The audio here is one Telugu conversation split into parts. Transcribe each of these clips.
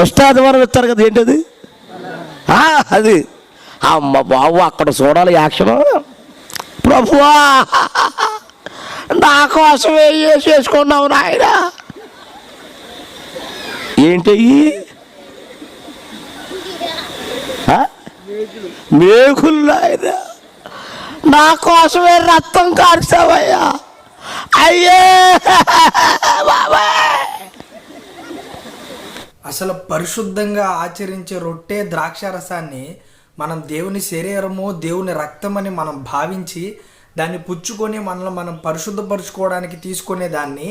ఫస్ట్ ఆదివారం ఇస్తారు కదా ఏంటది? అది. అమ్మ బాబు అక్కడ చూడాలి యాక్షన్. ప్రభువా నా కోసం ఏం చేసుకున్నావు నాయన? ఏంటి మేకులు నాయన. నా కోసమే రక్తం కార్చావయ్యా అయ్యే బాబాయ్. అసలు పరిశుద్ధంగా ఆచరించే రొట్టె ద్రాక్ష రసాన్ని మనం దేవుని శరీరము దేవుని రక్తమని మనం భావించి దాన్ని పుచ్చుకొని మనల్ని మనం పరిశుద్ధపరుచుకోవడానికి తీసుకునే దాన్ని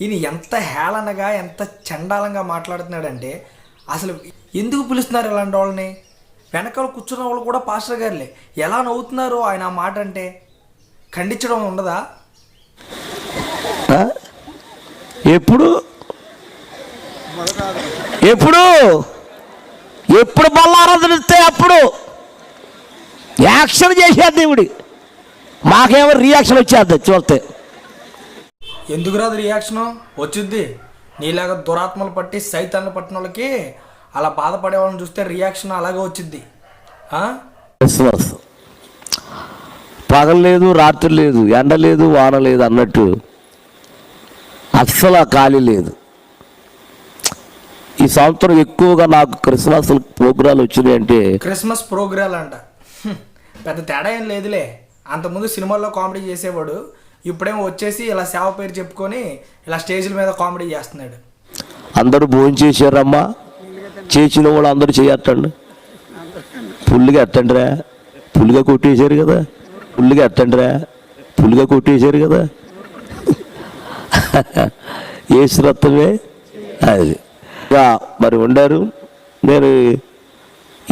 ఈయన ఎంత హేళనగా ఎంత చండాలంగా మాట్లాడుతున్నాడంటే అసలు ఎందుకు పిలుస్తున్నారు ఇలాంటి వాళ్ళని? వెనకాల కూర్చున్న వాళ్ళు కూడా పాస్టర్ గారులే. ఎలా నవ్వుతున్నారు ఆయన ఆ మాట అంటే ఖండించడం ఉండదా? ఎప్పుడు? ఎప్పుడు? ఎప్పుడు బల్లారాధన ఇస్తే అప్పుడు? యాక్షన్ చేసేది దేవుడి. మాకేమో రియాక్షన్ వచ్చేది చూస్తే. ఎందుకు రాదు రియాక్షను వచ్చిద్ది నీలాగా దురాత్మలు పట్టి సైతాన్ని పట్టిన వాళ్ళకి అలా బాధపడే వాళ్ళని చూస్తే రియాక్షన్ అలాగే? క్రిస్మస్ పగలు లేదు రాత్రి లేదు ఎండ లేదు వాన లేదు అన్నట్టు అస్సలు ఆ ఖాళీ లేదు. ఈ సంవత్సరం ఎక్కువగా నాకు క్రిస్మస్ ప్రోగ్రాలు వచ్చినాయి అంటే క్రిస్మస్ ప్రోగ్రాల్ అంట. పెద్ద తేడా ఏం లేదులే. అంతకుముందు సినిమాల్లో కామెడీ చేసేవాడు. ఇప్పుడేమో వచ్చేసి ఇలా సేవ పేరు చెప్పుకొని ఇలా స్టేజ్ల మీద కామెడీ చేస్తున్నాడు. అందరూ భోజనం చేశారమ్మా. చేసిన వాళ్ళు అందరూ చేయట్టండి పుల్లిగా ఎత్తండిరా. పుల్లిగా కొట్టేశారు కదా. పుల్లిగా ఎత్తండిరా. పుల్లిగా కొట్టేశారు కదా. ఏ శ్రద్ధమే అది. ఇంకా మరి ఉండారు నేను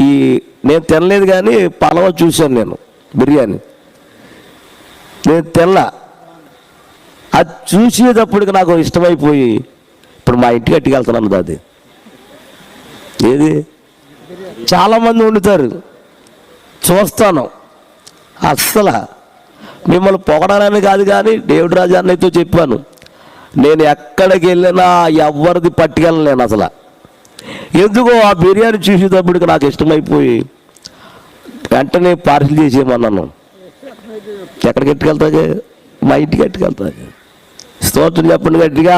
ఈ నేను తినలేదు కానీ పలవ చూశాను నేను బిర్యానీ. నేను తెల్ల అది చూసేటప్పటికి నాకు ఇష్టమైపోయి ఇప్పుడు మా ఇంటికి అట్టుకెళ్తున్నాను అది. ఏది? చాలామంది వండుతారు. చూస్తాను. అస్సలు. మిమ్మల్ని పొగడాలని కాదు కానీ దేవుడు రాజు అన్నయ్యతో చెప్పాను. నేను ఎక్కడికి వెళ్ళినా ఎవరిది పట్టుకెళ్ళలేను అసలు. ఎందుకో ఆ బిర్యానీ చూసేటప్పటికి నాకు ఇష్టమైపోయి వెంటనే పార్సిల్ చేసేయమన్నాను. ఎక్కడికి ఎట్టుకెళ్తాగా మా ఇంటికి ఎట్టుకెళ్తాగా స్తోత్రం చెప్పండి గట్టిగా.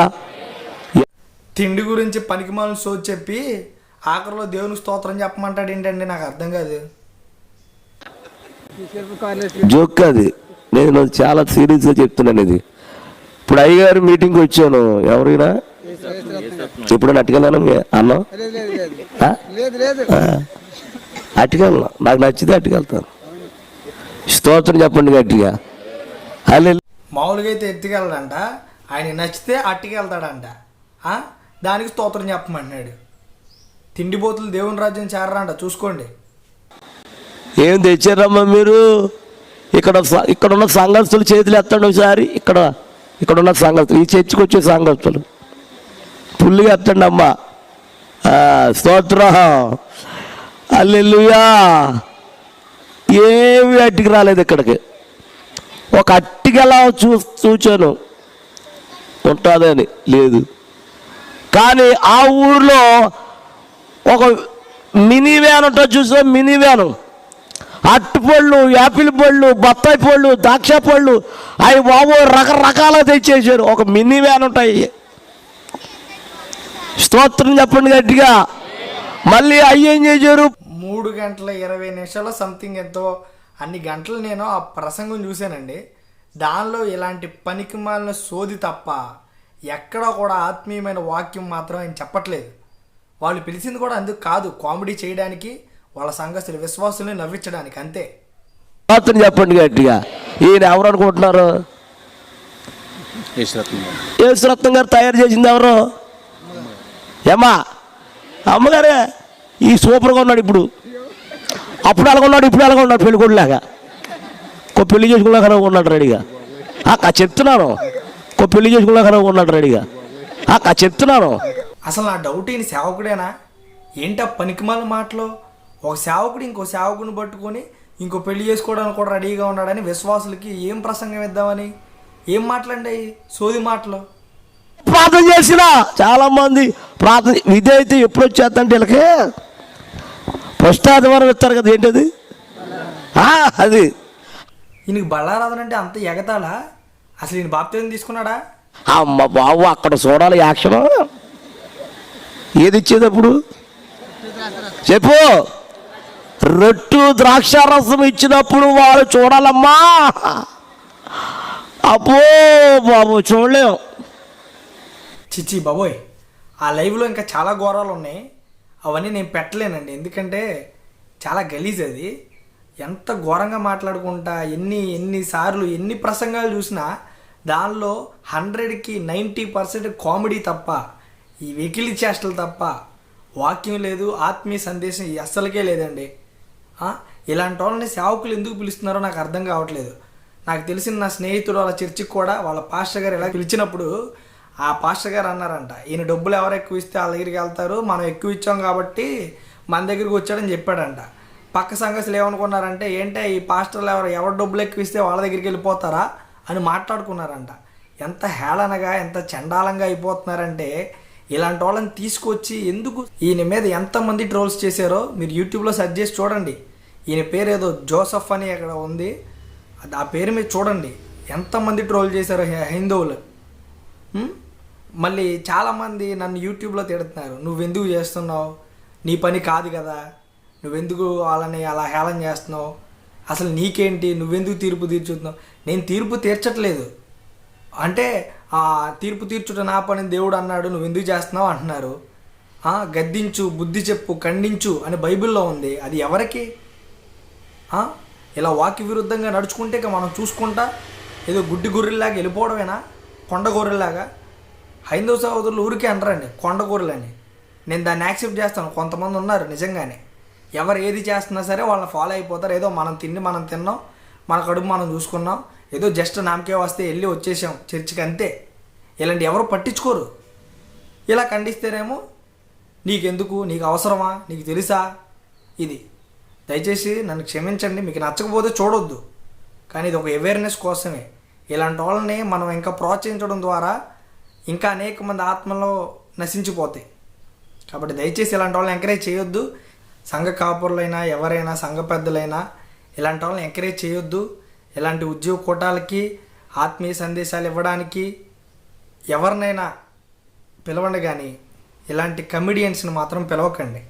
తిండి గురించి పనికిమాలను సోది చెప్పి ఆఖరిలో దేవునికి స్తోత్రం చెప్పమంటాడు ఏంటండి? నాకు అర్థం కాదు. జోక్ అది. నేను చాలా సీరియస్గా చెప్తున్నాను ఇది. ఇప్పుడు అయ్యగారు మీటింగ్కి వచ్చాను. ఎవరైనా? ఎప్పుడైనా అట్టుకెళ్ళాను అన్నం. అట్టుకెళ్ళను నాకు నచ్చితే అట్టుకెళ్తాను స్తోత్రం చెప్పండి గట్టిగా. అల్లె మామూలుగా అయితే ఎత్తుకెళ్ళడంట ఆయన నచ్చితే అట్టుకెళ్తాడంట? దానికి స్తోత్రం చెప్పమంటున్నాడు. తిండిపోతులు దేవుని రాజ్యం చేరరంట. చూసుకోండి. ఏం తెచ్చారమ్మా మీరు? ఇక్కడ ఇక్కడ ఉన్న సంఘస్థులు చేతులు ఎత్తండి ఒకసారి. ఇక్కడ ఇక్కడ ఉన్న సంఘస్థులు. ఈ చర్చికి వచ్చే సంఘస్థులు. పుల్లిగా ఎత్తండి అమ్మ స్తోత్రం. అల్లెలుయా ఏమి అట్టికి రాలేదు ఇక్కడికి. ఒక అట్టికి ఎలా చూ చూచాను. ఉంటుందని లేదు. కానీ ఆ ఊర్లో ఒక మినీ వ్యాన్ ఉంటుంది చూసా మినీ వ్యాను. అట్టుపళ్ళు యాపిల్ పళ్ళు బత్తాయి పళ్ళు ద్రాక్ష పళ్ళు అవి బాబు రకరకాల తెచ్చేసారు. ఒక మినీ వ్యాన్ ఉంటాయి. స్తోత్రం చెప్పండి గట్టిగా. మళ్ళీ ఏం చేశారు? మూడు గంటల ఇరవై నిమిషాలు సంథింగ్ ఎంతో అన్ని గంటలు నేను ఆ ప్రసంగం చూశానండి. దానిలో ఇలాంటి పనికి మాలిన సోది తప్ప ఎక్కడా కూడా ఆత్మీయమైన వాక్యం మాత్రం ఆయన చెప్పట్లేదు. వాళ్ళు పిలిచింది కూడా అందుకు కాదు కామెడీ చేయడానికి వాళ్ళ సంఘస్థులు విశ్వాసుల్ని నవ్వించడానికి అంతే. స్తోత్రం చెప్పండి గట్టిగా. ఈయన ఎవరు అనుకుంటున్నారు? యేసురత్నం గారు తయారు చేసింది ఎవరు? ఏమా అమ్మగారే ఈ సూపర్గా ఉన్నాడు ఇప్పుడు. అప్పుడు అలాగ ఉన్నాడు ఇప్పుడు అలాగ ఉన్నాడు పెళ్ళి కొడులాగా పెళ్ళి చేసుకున్నాక ఉన్నాడు రెడీగా అక్క చెప్తున్నాను. ఒక పెళ్ళి చేసుకున్నాక ఉన్నాడు రెడీగా అక్క చెప్తున్నాను. అసలు నా డౌట్ ఈయన సేవకుడేనా? ఏంటా పనికిమాల మాటలు? ఒక సేవకుడు ఇంకో సేవకుని పట్టుకొని ఇంకో పెళ్ళి చేసుకోవడానికి కూడా రెడీగా ఉన్నాడని విశ్వాసులకి ఏం ప్రసంగం ఇద్దామని? ఏం మాటలండి సోది మాటలు. ప్రార్థన చేసిన చాలా మంది ప్రార్థన ఇదైతే ఎప్పుడు వచ్చేద్దంటే వీళ్ళకి? ఫస్ట్ ఆదివారం ఇస్తారు కదా ఏంటది? అది. ఈయనకి బళ్ళారాధన అంటే అంత ఎగతాడా అసలు ఈయన బాప్తీసం తీసుకున్నాడా? అమ్మ బాబు అక్కడ చూడాలి యాక్షన్ ఏది ఇచ్చేది అప్పుడు చెప్పు. రొట్టు ద్రాక్షారసం ఇచ్చినప్పుడు వాళ్ళు చూడాలమ్మా. అబ్బో బాబు చూడలేం. చిచ్చి బాబోయ్ ఆ లైవ్లో ఇంకా చాలా ఘోరాలు ఉన్నాయి. అవన్నీ నేను పెట్టలేనండి. ఎందుకంటే చాలా గలీజ్ అది. ఎంత ఘోరంగా మాట్లాడుకుంటా ఎన్ని ఎన్నిసార్లు ఎన్ని ప్రసంగాలు చూసినా దానిలో హండ్రెడ్కి నైంటీ పర్సెంట్ కామెడీ తప్ప ఈ వెకిలి చేష్టలు తప్ప వాక్యం లేదు ఆత్మీయ సందేశం అస్సలకే లేదండి. ఇలాంటి వాళ్ళని సేవకులు ఎందుకు పిలుస్తున్నారో నాకు అర్థం కావట్లేదు. నాకు తెలిసిన నా స్నేహితుడు వాళ్ళ చర్చికి కూడా వాళ్ళ పాస్టర్ గారు ఇలా పిలిచినప్పుడు ఆ పాస్టర్ గారు అన్నారంట ఈయన డబ్బులు ఎవరు ఎక్కువ ఇస్తే వాళ్ళ దగ్గరికి వెళ్తారు మనం ఎక్కువ ఇచ్చాం కాబట్టి మన దగ్గరికి వచ్చాడని చెప్పాడంట. పక్క సంఘసులు ఏమనుకున్నారంటే ఏంటే ఈ పాస్టర్లు ఎవరు ఎవరు డబ్బులు ఎక్కువ ఇస్తే వాళ్ళ దగ్గరికి వెళ్ళిపోతారా? అని మాట్లాడుకున్నారంట. ఎంత హేళనగా ఎంత చండాలంగా అయిపోతున్నారంటే ఇలాంటి వాళ్ళని తీసుకొచ్చి ఎందుకు ఈయన మీద ఎంతమంది ట్రోల్స్ చేశారో మీరు యూట్యూబ్లో సెర్చ్ చేసి చూడండి. ఈయన పేరు ఏదో జోసఫ్ అని అక్కడ ఉంది. ఆ పేరు మీద చూడండి. ఎంతమంది ట్రోల్ చేశారో హై- హైందవులు. మళ్ళీ చాలామంది నన్ను యూట్యూబ్లో తిడుతున్నారు. నువ్వెందుకు చేస్తున్నావు? నీ పని కాదు కదా. నువ్వెందుకు వాళ్ళని అలా హేళన చేస్తున్నావు? అసలు నీకేంటి? నువ్వెందుకు తీర్పు తీర్చుతున్నావు? నేను తీర్పు తీర్చట్లేదు. అంటే ఆ తీర్పు తీర్చుట నా పని దేవుడు అన్నాడు నువ్వు ఎందుకు చేస్తున్నావు? అంటున్నారు. గద్దించు బుద్ధి చెప్పు ఖండించు అని బైబిల్లో ఉంది. అది ఎవరికి? ఇలా వాకి విరుద్ధంగా నడుచుకుంటే ఇక మనం చూసుకుంటా ఏదో గుడ్డి గొర్రెల్లాగా వెళ్ళిపోవడమేనా? కొండ గొర్రెల్లాగా? హైందవ సహోదరులు ఊరికే అనరండి కొండకూరలని నేను దాన్ని యాక్సెప్ట్ చేస్తాను కొంతమంది ఉన్నారు నిజంగానే. ఎవరు ఏది చేస్తున్నా సరే వాళ్ళని ఫాలో అయిపోతారు. ఏదో మనం తిండి మనం తిన్నాం మన కడుపు మనం చూసుకున్నాం ఏదో జస్ట్ నామకే వస్తే వెళ్ళి వచ్చేసాం చర్చికి అంతే. ఇలాంటి ఎవరు పట్టించుకోరు. ఇలా ఖండిస్తేనేమో నీకెందుకు నీకు అవసరమా నీకు తెలుసా? ఇది. దయచేసి నన్ను క్షమించండి మీకు నచ్చకపోతే చూడొద్దు. కానీ ఇది ఒక అవేర్నెస్ కోసమే. ఇలాంటి వాళ్ళని మనం ఇంకా ప్రోత్సహించడం ద్వారా ఇంకా అనేక మంది ఆత్మలో నశించిపోతాయి. కాబట్టి దయచేసి ఇలాంటి వాళ్ళని ఎంకరేజ్ చేయొద్దు. సంఘ కాపురులైనా ఎవరైనా సంఘ పెద్దలైనా ఇలాంటి వాళ్ళని ఎంకరేజ్ చేయొద్దు. ఇలాంటి ఉద్యోగ కూటాలకి ఆత్మీయ సందేశాలు ఇవ్వడానికి ఎవరినైనా పిలవండి కానీ ఇలాంటి కమిడియన్స్ని మాత్రం పిలవకండి.